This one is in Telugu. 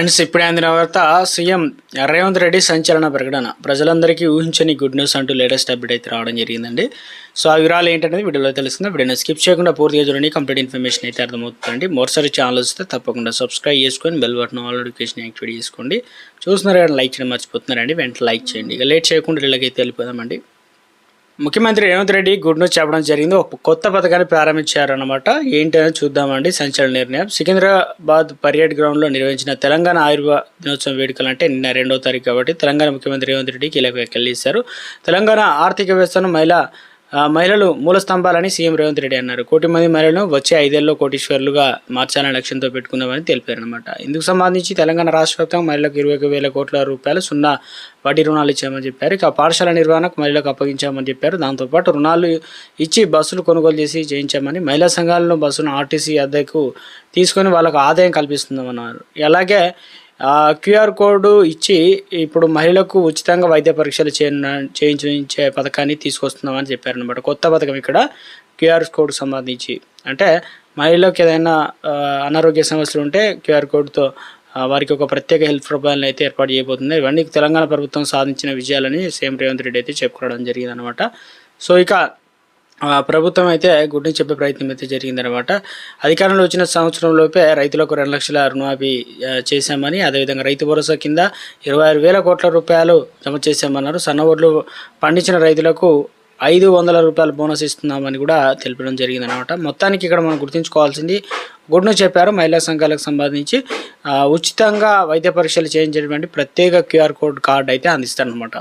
ఫ్రెండ్స్ ఇప్పుడే అందిన వార్త సీఎం రేవంత్ రెడ్డి సంచలన ప్రకటన. ప్రజలందరికీ ఊహించని గుడ్ న్యూస్ అంటూ లేటెస్ట్ అప్డేట్ అయితే రావడం జరిగిందండి. సో ఆ వివరాలు ఏంటనేది వీడియోలో తెలుస్తుంది. వీడియోని స్కిప్ చేయకుండా పూర్తిగా చూడండి. కంప్లీట్ ఇన్ఫర్మేషన్ అయితే అర్థమవుతుందండి. మరోసారి ఛానల్ వస్తే తప్పకుండా సబ్స్క్రైబ్ చేసుకొని bell button all notification activate చేసుకోండి. చూస్తున్నారు కానీ లైక్ చేయడం మర్చిపోతున్నారండి. వెంటనే లైక్ చేయండి. ఇక లేట్ చేయకుండా ఇళ్ళకైతే వెళ్ళిపోదామండి. ముఖ్యమంత్రి రేవంత్ రెడ్డి గుడ్ న్యూస్ చెప్పడం జరిగింది. ఒక కొత్త పథకాన్ని ప్రారంభించారన్నమాట. ఏంటనేది చూద్దామండి. సంచలన నిర్ణయం. సికింద్రాబాద్ పర్యాడ్ గ్రౌండ్లో నిర్వహించిన తెలంగాణ ఆయుర్వేద దినోత్సవం వేడుకలు అంటే నిన్న రెండో తారీఖు కాబట్టి తెలంగాణ ముఖ్యమంత్రి రేవంత్ రెడ్డి కీలక వ్యాఖ్యలు తెలంగాణ ఆర్థిక వ్యవస్థను మహిళా మహిళలు మూల స్తంభాలని సీఎం రేవంత్ రెడ్డి అన్నారు. కోటి మంది మహిళలను వచ్చే ఐదేళ్ళలో కోటీశ్వరులుగా మార్చాలనే లక్ష్యంతో పెట్టుకుందామని తెలిపారు అనమాట ఇందుకు సంబంధించి తెలంగాణ రాష్ట్ర వ్యాప్తంగా మహిళలకు ఇరవై ఒక వేల కోట్ల రూపాయలు సున్నా వడ్డీ రుణాలు ఇచ్చామని చెప్పారు. ఇక పాఠశాల నిర్వహణకు మహిళలకు అప్పగించామని చెప్పారు. దాంతోపాటు రుణాలు ఇచ్చి బస్సులు కొనుగోలు చేసి చేయించామని మహిళా సంఘాలను బస్సును ఆర్టీసీ అద్దెకు తీసుకొని వాళ్ళకు ఆదాయం కల్పిస్తుందన్నారు అలాగే క్యూఆర్ కోడ్ ఇచ్చి ఇప్పుడు మహిళలకు ఉచితంగా వైద్య పరీక్షలు చేయ చేయించే పథకాన్ని తీసుకొస్తున్నామని చెప్పారనమాట కొత్త పథకం ఇక్కడ క్యూఆర్ కోడ్ సంబంధించి. అంటే మహిళలకు ఏదైనా అనారోగ్య సమస్యలు ఉంటే క్యూఆర్ కోడ్తో వారికి ఒక ప్రత్యేక హెల్త్ ప్రొఫైల్ని అయితే ఏర్పాటు చేయబోతుంది. ఇవన్నీ తెలంగాణ ప్రభుత్వం సాధించిన విజయాలని సీఎం రేవంత్ రెడ్డి అయితే చెప్పుకోవడం జరిగింది అనమాట సో ఇక ప్రభుత్వం అయితే గుడ్ని చెప్పే ప్రయత్నం అయితే జరిగిందనమాట అధికారంలో వచ్చిన సంవత్సరంలోపే రైతులకు రెండు లక్షల రుణమాఫీ చేశామని అదేవిధంగా రైతు భరోసా కింద ఇరవై ఆరు వేల కోట్ల రూపాయలు జమ చేశామన్నారు. సన్నవడ్లు పండించిన రైతులకు ఐదు వందల రూపాయల బోనస్ ఇస్తున్నామని కూడా తెలిపడం జరిగిందనమాట మొత్తానికి ఇక్కడ మనం గుర్తుంచుకోవాల్సింది గుడ్ను చెప్పారు మహిళా సంఘాలకు సంబంధించి. ఉచితంగా వైద్య పరీక్షలు చేయించేటువంటి ప్రత్యేక క్యూఆర్ కోడ్ కార్డు అయితే అందిస్తారనమాట